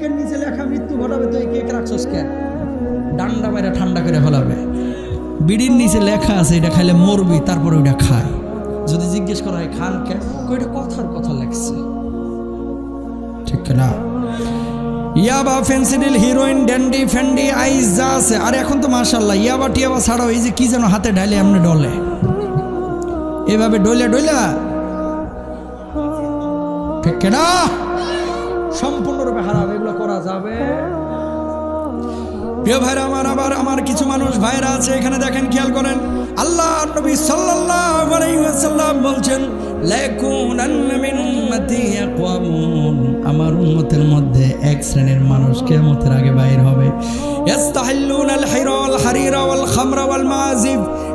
কেকের নিচে লেখা মৃত্যু ঘটাবে তো কেক রাখছস কেন ডান্ডা মেরে ঠান্ডা করে ফেলাবে। বিড়ির নিচে লেখা আছে, এটা খাইলে মরবি, তারপরে ওইটা খায় যদি জিজ্ঞেস করা হয়, খান কে? কই কথার কথা লেখছে। ঠিক না ইয়াবা ফেন্সিডিল হিরোইন ড্যান্ডি ফ্যান্ডি আইস যা আছে, আর এখন তো মার্শাল্লাহ ইয়াবা টিয়াবা ছাড়াও এই যে কি যেন হাতে ঢালে এমনি ডলে। এভাবে ডইলা ডইলা। ঠিক না সম্পূর্ণরূপে হারাম এগুলো করা যাবে। প্রিয় ভাইরা, আমার আবার আমার কিছু মানুষ ভাইরা আছে, এখানে দেখেন খেয়াল করেন। আল্লাহ নবী সাল্লাল্লাহু আলাইহি ওয়াসাল্লাম বলছেন লাকুনান মিন আমার মধ্যে এক শ্রেণির মানুষ আগে বাইর হবে।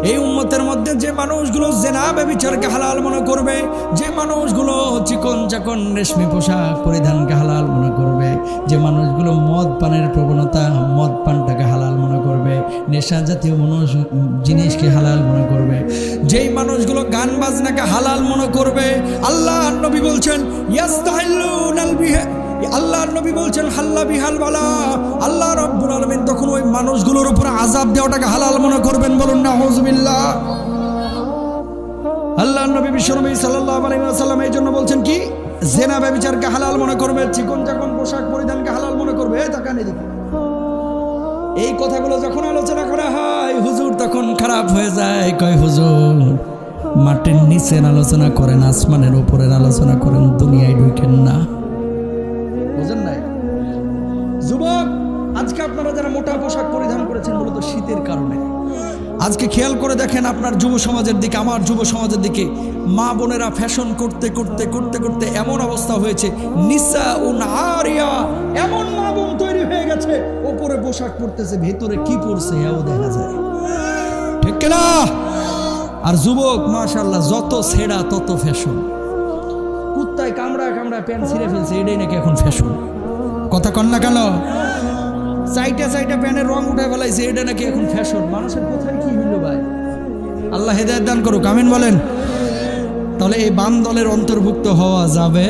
এই উম্মতের মধ্যে যে মানুষগুলো জেনা ব্যভিচারকে হালাল মনে করবে, যে মানুষগুলো চিকন চাকন রেশমি পোশাক পরিধানকে হালাল মনে করবে, যে মানুষগুলো মদ পানের প্রবণতা, মদ পানটাকে হালাল মনে নেশা জাতীয় মানুষ, জিনিসকে হালাল মনে করবে। যেই মানুষগুলো গান বাজনাকে হালাল মনে করবে, আল্লাহ নবী বলছেন আল্লাহ নবী বলছেন, হাল্লা বিহাল বালা। আল্লাহ রব্বুল আলমিন তখন ওই মানুষগুলোর উপর আজাব দেওয়াটাকে হালাল মনে করবেন বলুন না হজবিল্লাহ আল্লাহ নবী বিশ্বনবী সাল্লাহ আলাইসাল্লাম এই জন্য বলছেন কি, জেনা ব্যবিচারকে হালাল মনে করবে, চিকন চাকন পোশাক পরিধানকে হালাল মনে করবে। তাকান এদিকে। এই কথাগুলো যখন আলোচনা করা হয়, হুজুর তখন খারাপ হয়ে যায়। কয়, হুজুর মাটির নিচের আলোচনা করেন, আসমানের উপরের আলোচনা করেন, দুনিয়ায় ঢুকেন না। বুঝেন নাই? যুবক, আজকে আপনারা যারা মোটা পোশাক পরিধান করেছেন, মূলত শীতের কারণে। আজকে খেয়াল করে দেখেন আপনার যুব সমাজের দিকে, আমার যুব সমাজের দিকে মা বোনেরা ফ্যাশন করতে করতে করতে করতে এমন অবস্থা হয়েছে নিসা ও নারিয়া এমন ওপরে পোশাক পরতেছে, ভেতরে কি পরছে এও দেখা যায়। ঠিক না আর যুবক মাশাল্লাহ যত ছেঁড়া, তত ফ্যাশন কুত্তায় কামড়ায় কামড়ায় প্যান্ট ছিঁড়ে ফেলছে, এটাই নাকি এখন ফ্যাশন কথা কন না কেন? চাইটা চাইটা প্যানের রং উঠে ফেলাইছে, এটা নাকি এখন ফ্যাশন মানুষের কোথায় কি হইল ভাই? আল্লাহ হেদায়ত দান করুক, আমিন বলেন। তাহলে এই বাম দলের অন্তর্ভুক্ত হওয়া যাবে